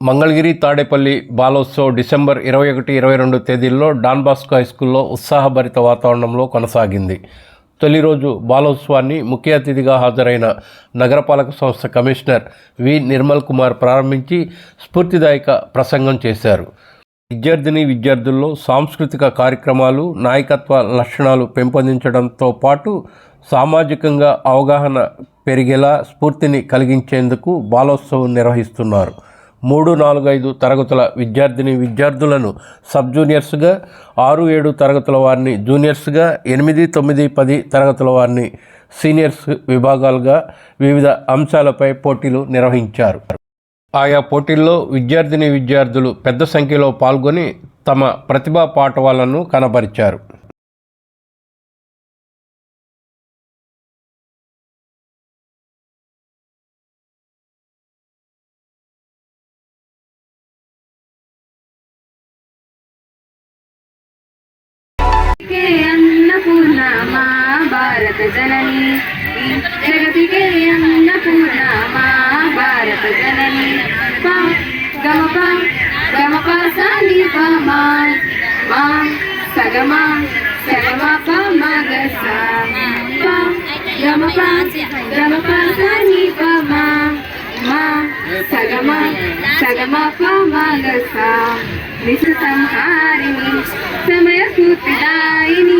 Mangalagiri Tadepalli Balotsav December ఇరవై ఒకటి ఇరవై రెండు తేదీల్లో డాన్ బాస్కో హై స్కూల్లో ఉత్సాహభరిత వాతావరణంలో కొనసాగింది. తొలి రోజు బాలోత్సవాన్ని ముఖ్య అతిథిగా హాజరైన నగరపాలక సంస్థ కమిషనర్ వి. నిర్మల్ కుమార్ ప్రారంభించి స్ఫూర్తిదాయక ప్రసంగం చేశారు. విద్యార్థిని విద్యార్థుల్లో సాంస్కృతిక కార్యక్రమాలు నాయకత్వ లక్షణాలు పెంపొందించడంతో పాటు సామాజికంగా అవగాహన పెరిగేలా స్ఫూర్తిని కలిగించేందుకు బాలోత్సవం నిర్వహిస్తున్నారు. మూడు నాలుగు ఐదు తరగతుల విద్యార్థిని విద్యార్థులను సబ్ జూనియర్స్గా ఆరు ఏడు తరగతుల వారిని జూనియర్స్గా ఎనిమిది తొమ్మిది పది తరగతుల వారిని సీనియర్స్ విభాగాలుగా వివిధ అంశాలపై పోటీలు నిర్వహించారు. ఆయా పోటీల్లో విద్యార్థిని విద్యార్థులు పెద్ద సంఖ్యలో పాల్గొని తమ ప్రతిభా పాఠవాలను కనబరిచారు. కే అన్నపూర్ణ మా భారత జనని. జగతికే అన్నపూర్ణ మా భారత జనని. గమప గమప సాని మా మా సగమా సగమా ప మగ సా. గమప గమప సాని మా మా సగమా సగమా ప మగ సా. ವಿಶ್ವ ಸಂಹಾರಿಣಿ ಸಮಯ ಸ್ಫೂರ್ತಿದಾಯಿನಿ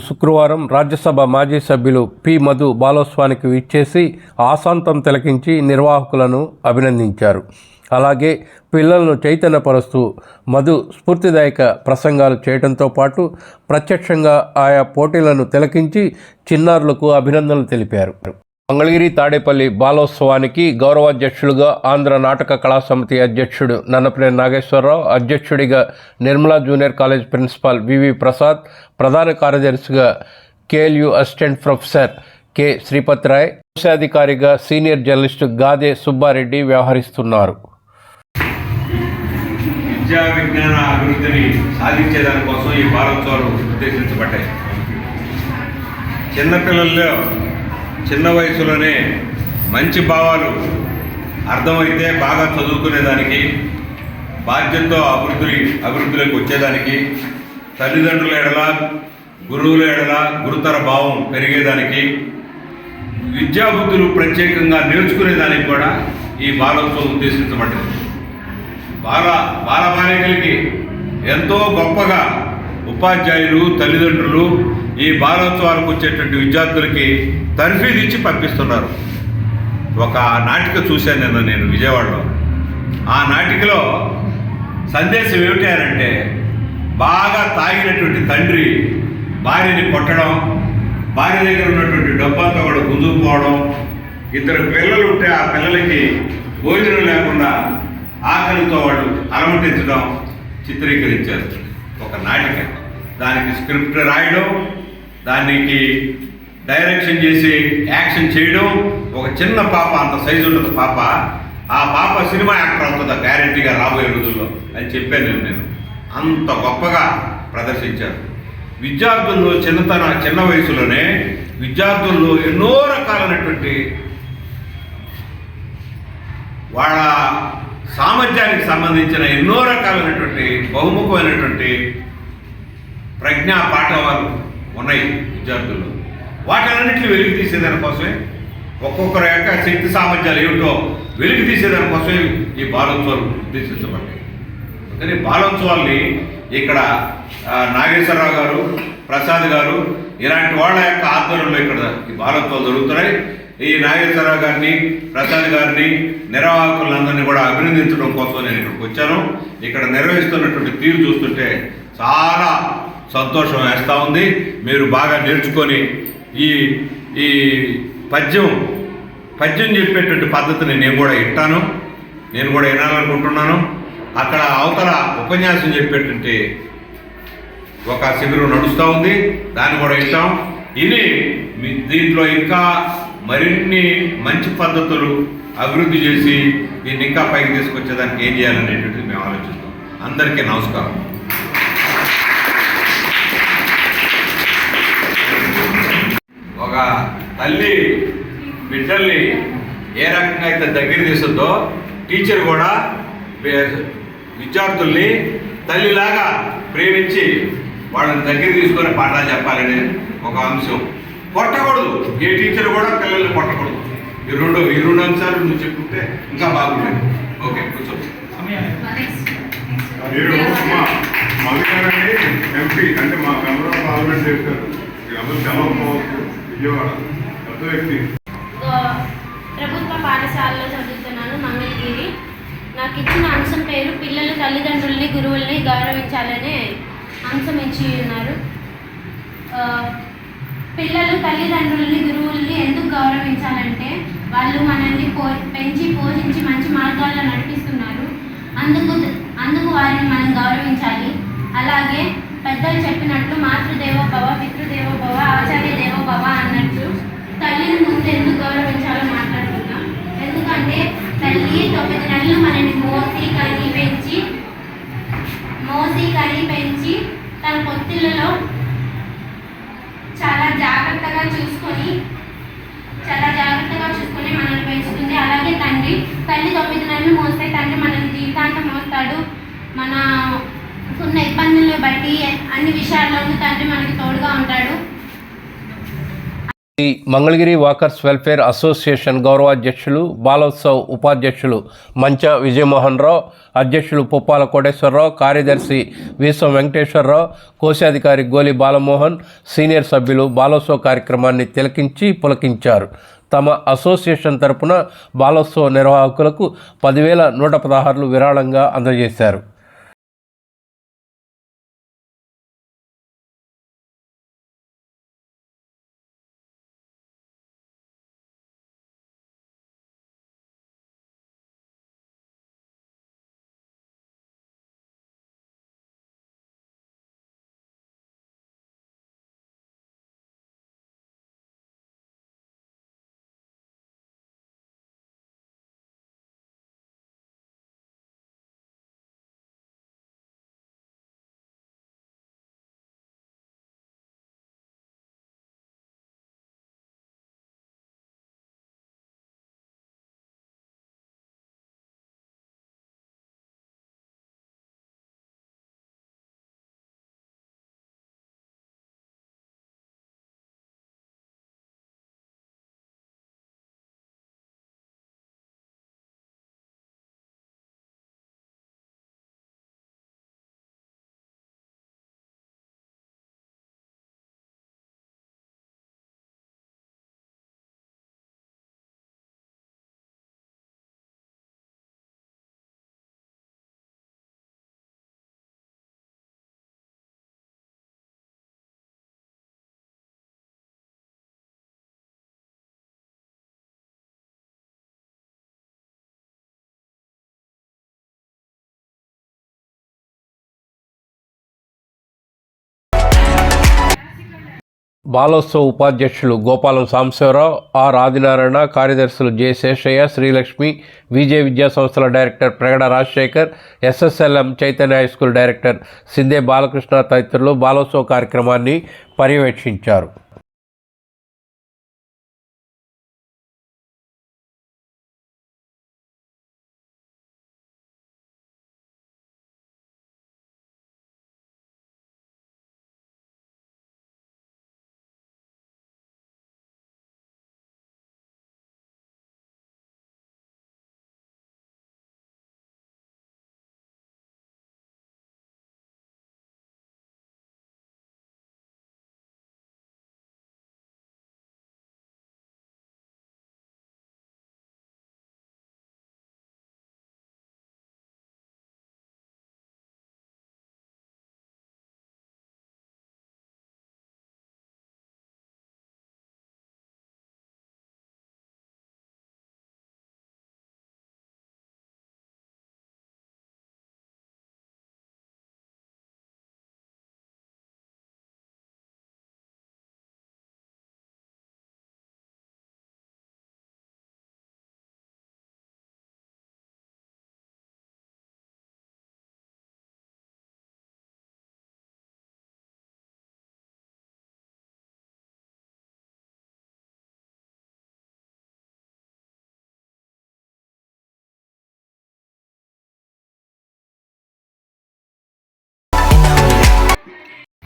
శుక్రవారం రాజ్యసభ మాజీ సభ్యులు పి. మధు బాలోత్సవానికి ఇచ్చేసి ఆశాంతం తిలకించి నిర్వాహకులను అభినందించారు. అలాగే పిల్లలను చైతన్యపరుస్తూ మధు స్ఫూర్తిదాయక ప్రసంగాలు చేయడంతో పాటు ప్రత్యక్షంగా ఆయా పోటీలను తిలకించి చిన్నారులకు అభినందనలు తెలిపారు. మంగళగిరి తాడేపల్లి బాలోత్సవానికి గౌరవాధ్యక్షులుగా ఆంధ్ర నాటక కళా సమితి అధ్యక్షుడు నన్నపనేని నాగేశ్వరరావు అధ్యక్షుడిగా Nirmala junior college principal V V Prasad ప్రధాన కార్యదర్శిగా KLU assistant professor K Sripathi Roy కోశాధికారిగా senior journalist Gade Subbareddy వ్యవహరిస్తున్నారు. విద్యా విజ్ఞాన అభివృద్ధిని సాధించేదానికోసం ఈ వారోత్సవాలు ఉద్దేశించబడ్డాయి చిన్నపిల్లల్లో చిన్న వయసులోనే మంచి భావాలు అర్థమైతే బాగా చదువుకునేదానికి బాధ్యతతో అభివృద్ధి అభివృద్ధిలోకి వచ్చేదానికి తల్లిదండ్రుల ఎడల గురువుల ఎడల గురుతర భావం పెరిగేదానికి విద్యాబుద్ధులు ప్రత్యేకంగా నేర్చుకునేదానికి కూడా ఈ బాలోత్సవం ఉద్దేశించబడ్డది బాల బాలబాలికలకి ఎంతో గొప్పగా ఉపాధ్యాయులు తల్లిదండ్రులు ఈ బాలోత్సవాలకు వచ్చేటువంటి విద్యార్థులకి తర్ఫీదు ఇచ్చి పంపిస్తున్నారు. ఒక నాటిక చూశాను నిన్న నేను విజయవాడలో. ఆ నాటికలో సందేశం ఏమిటి అని అంటే బాగా తాగినటువంటి తండ్రి భార్యని కొట్టడం భార్య దగ్గర ఉన్నటువంటి డబ్బాతో కూడా గుంజుకుపోవడం ఇద్దరు పిల్లలు ఉంటే ఆ పిల్లలకి భోజనం లేకుండా ఆకలితో వాళ్ళు అలమటించడం చిత్రీకరించారు. ఒక నాటిక. దానికి స్క్రిప్ట్ రాయడం దానికి డైరెక్షన్ చేసి యాక్షన్ చేయడం ఒక చిన్న పాప అంత సైజు ఉంటుంది పాప. ఆ పాప సినిమా యాక్టర్ అవుతుందా? గ్యారెంటీగా రాబోయే రోజుల్లో అని చెప్పాను నేను నేను. అంత గొప్పగా ప్రదర్శించారు. విద్యార్థుల్లో చిన్నతన చిన్న వయసులోనే విద్యార్థుల్లో ఎన్నో రకాలైనటువంటి వాళ్ళ సామర్థ్యానికి సంబంధించిన ఎన్నో రకాలైనటువంటి బహుముఖమైనటువంటి ప్రజ్ఞా పాఠవాలు ఉన్నాయి విద్యార్థుల్లో. వాటన్నింటిని వెలికి తీసేదానికోసమే ఒక్కొక్కరి యొక్క శక్తి సామర్థ్యాలు ఏమిటో వెలికి తీసేదానికోసమే ఈ బాలోత్సవాలు ఉద్దేశించబడ్డాయి కానీ బాలోత్సవాల్ని ఇక్కడ నాగేశ్వరరావు గారు ప్రసాద్ గారు ఇలాంటి వాళ్ళ యొక్క ఆధ్వర్యంలో ఇక్కడ ఈ బాలోత్సవాలు జరుగుతున్నాయి. ఈ నాగేశ్వరరావు గారిని ప్రసాద్ గారిని నిర్వాహకులందరినీ కూడా అభినందించడం కోసం నేను ఇక్కడికి వచ్చాను. ఇక్కడ నిర్వహిస్తున్నటువంటి తీరు చూస్తుంటే చాలా సంతోషం వేస్తూ ఉంది. మీరు బాగా నేర్చుకొని ఈ ఈ పద్యం పద్యం చెప్పేటువంటి పద్ధతిని నేను కూడా ఇట్టాను నేను కూడా వినాలనుకుంటున్నాను. అక్కడ అవతల ఉపన్యాసం చెప్పేటువంటి ఒక శిబిరం నడుస్తూ ఉంది. దాన్ని కూడా ఇస్తాం ఇది మీ దీంట్లో ఇంకా మరిన్ని మంచి పద్ధతులు అభివృద్ధి చేసి దీన్ని ఇంకా పైకి తీసుకొచ్చేదానికి ఏం చేయాలనేటువంటిది మేము ఆలోచిస్తాం. అందరికీ నమస్కారం. ఒక తల్లి బిడ్డల్ని ఏ రకంగా అయితే దగ్గర తీసుందో టీచర్ కూడా విద్యార్థుల్ని తల్లిలాగా ప్రేమించి వాళ్ళని దగ్గర తీసుకొని పాఠాలు చెప్పాలని ఒక అంశం. కొట్టకూడదు. ఏ టీచర్ కూడా పిల్లల్ని కొట్టకూడదు. ఈ రెండు ఈ రెండు అంశాలు నువ్వు చెప్పుకుంటే ఇంకా బాగుంటుంది ఓకే కూర్చో. మీరు మా ఎంపీ అంటే మా కమరా పార్లమెంట్ చేస్తారు గో- ప్రభుత్వ పాఠశాలలో చదువుతున్నాను మంగళగిరి. నాకు ఇచ్చిన అంశం పేరు పిల్లలు తల్లిదండ్రుల్ని గురువుల్ని గౌరవించాలనే అంశం ఇచ్చి ఉన్నారు. పిల్లలు తల్లిదండ్రుల్ని గురువుల్ని ఎందుకు గౌరవించాలంటే వాళ్ళు మనల్ని పో పెంచి పోషించి మంచి మార్గాల్లో నడిపిస్తున్నారు. అందుకు అందుకు వారిని మనం గౌరవించాలి. అలాగే పెద్దలు చెప్పినట్లు మాతృదేవో భవ పితృదేవో భవ ఆచార్య దేవో భవ అన్నట్టు తల్లిని ముందు ఎందుకు గౌరవించాలో మాట్లాడుతున్నాం ఎందుకంటే తల్లి తొమ్మిది నెలలు మనల్ని మోసి కని పెంచి మోసి కని పెంచి తన పొత్తిళ్ళలో చాలా జాగ్రత్తగా చూసుకొని చాలా జాగ్రత్తగా చూసుకొని మనల్ని పెంచుతుంది. అలాగే తండ్రి తల్లి తొమ్మిది నెలలు మోస్తే తండ్రి మనల్ని జీవితాంతం మోస్తాడు. మన ఉన్న ఇబ్బందులను బట్టి అన్ని విషయాల్లోనూ తండ్రి మనకి తోడుగా ఉంటాడు. మంగళగిరి వాకర్స్ వెల్ఫేర్ అసోసియేషన్ గౌరవాధ్యక్షులు బాలోత్సవ్ ఉపాధ్యక్షులు మంచ విజయమోహన్ రావు అధ్యక్షులు పుప్పాల కోటేశ్వరరావు కార్యదర్శి వీసం వెంకటేశ్వరరావు కోశాధికారి గోలి బాలమోహన్ సీనియర్ సభ్యులు బాలోత్సవ్ కార్యక్రమాన్ని తిలకించి పులకించారు. తమ అసోసియేషన్ తరపున బాలోత్సవ నిర్వాహకులకు పదివేల నూట పదహారులు విరాళంగా అందజేశారు. బాలోత్సవ ఉపాధ్యక్షులు గోపాలం సాంబశివరావు ఆర్ ఆదినారాయణ కార్యదర్శులు జె శేషయ్య శ్రీలక్ష్మి విజయ విద్యా సంస్థల director Pragada Rajasekhar SSLM Chaitanya high school director Shinde Balakrishna తదితరులు బాలోత్సవ కార్యక్రమాన్ని పర్యవేక్షించారు.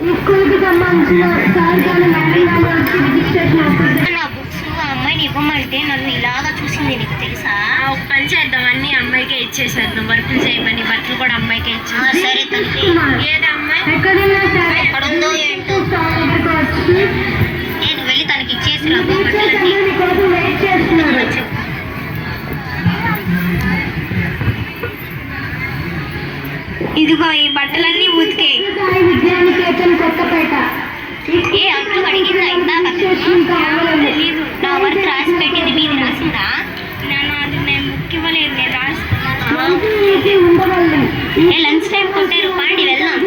ఈ స్కూల్కి సంబంధించిన సార్ కానీ మేడం కానీ వచ్చి విజిట్ చేసినప్పుడు నా బుక్స్ ఆ అమ్మాయిని ఇవ్వమంటే నన్ను ఇలాగా చూసింది నీకు తెలుసా? ఒక పని చేద్దాం అన్ని అమ్మాయికే ఇచ్చేసేద్దాం వర్కులు చేయమని బట్టలు కూడా అమ్మాయికే ఆ, ఇచ్చేసి సరే తల్లి. ఏది అమ్మాయి? ఎక్కడున్నా సరే ఎక్కడుందో ఏంటో. సార్ దగ్గరికి వచ్చి నేను వెళ్ళి తనకి ఇచ్చేసి బట్టలన్నీ. అందరూ నీ కోసం వెయిట్ చేస్తున్నారు. ఇదిగో ఈ బట్టలన్నీ ఉతికే. విద్యానికేతన్ కొత్తపేట ఏ అట్లు అడిగిందా ఇందాక తెలీదు. నా వర్క్ రాసి పెట్టింది మీరు రాసిందా? నేను అది నేను బుక్ ఇవ్వలేదు నేను ఉండవల్లి ఏ లంచ్ టైం కొట్టారు పాండి వెళ్దాం.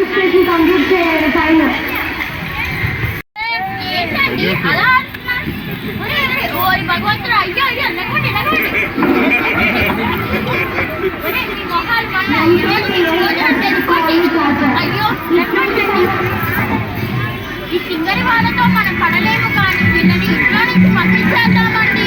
కంప్లీట్ చేయాలి పైన అలా భగవంతుడు అయ్యో. సింగరి వాళ్ళతో మనం పడలేము కానీ వీళ్ళని ఇంట్లో నుంచి పంపించేద్దామండి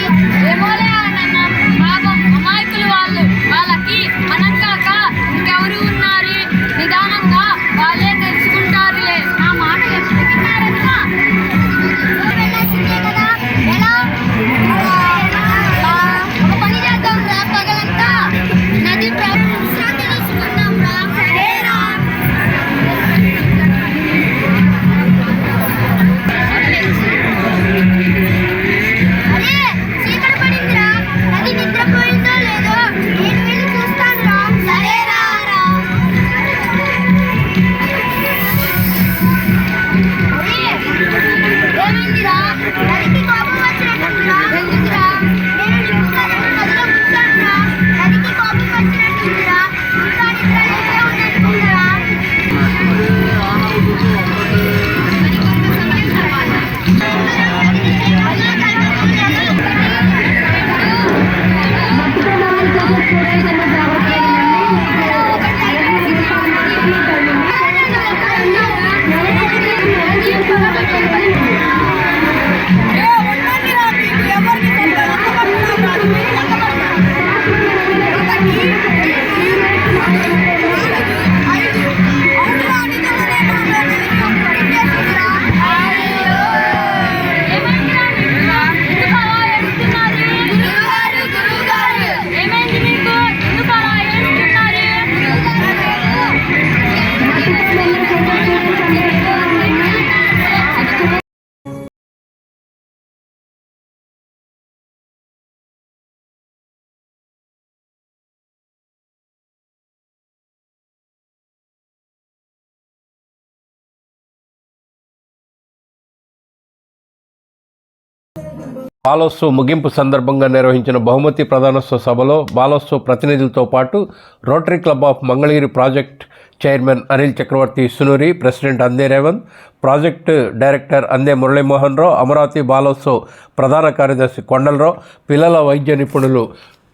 బాలోత్సవ్ ముగింపు సందర్భంగా నిర్వహించిన బహుమతి ప్రధానోత్సవ సభలో బాలోత్సవ్ ప్రతినిధులతో పాటు rotary club of Mangalagiri project chairman Anil Chakravarthi Sunuri president Ande Revanth project director అందే మురళీమోహన్ రావు అమరావతి బాలోత్సవ్ ప్రధాన కార్యదర్శి కొండలరావు పిల్లల వైద్య నిపుణులు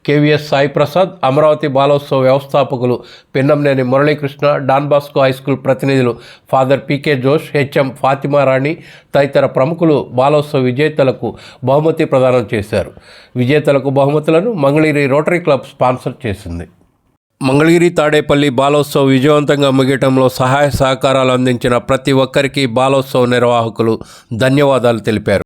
కేవీఎస్ సాయి ప్రసాద్ అమరావతి బాలోత్సవ వ్యవస్థాపకులు Pinnamneni Muralikrishna Don Bosco high school ప్రతినిధులు father PK Josh HM Fatimarani తదితర ప్రముఖులు బాలోత్సవ విజేతలకు బహుమతి ప్రదానం చేశారు. విజేతలకు బహుమతులను మంగళగిరి రోటరీ క్లబ్ స్పాన్సర్ చేసింది. మంగళగిరి తాడేపల్లి బాలోత్సవ్ విజయవంతంగా ముగియటంలో సహాయ సహకారాలు అందించిన ప్రతి ఒక్కరికి బాలోత్సవ్ నిర్వాహకులు ధన్యవాదాలు తెలిపారు.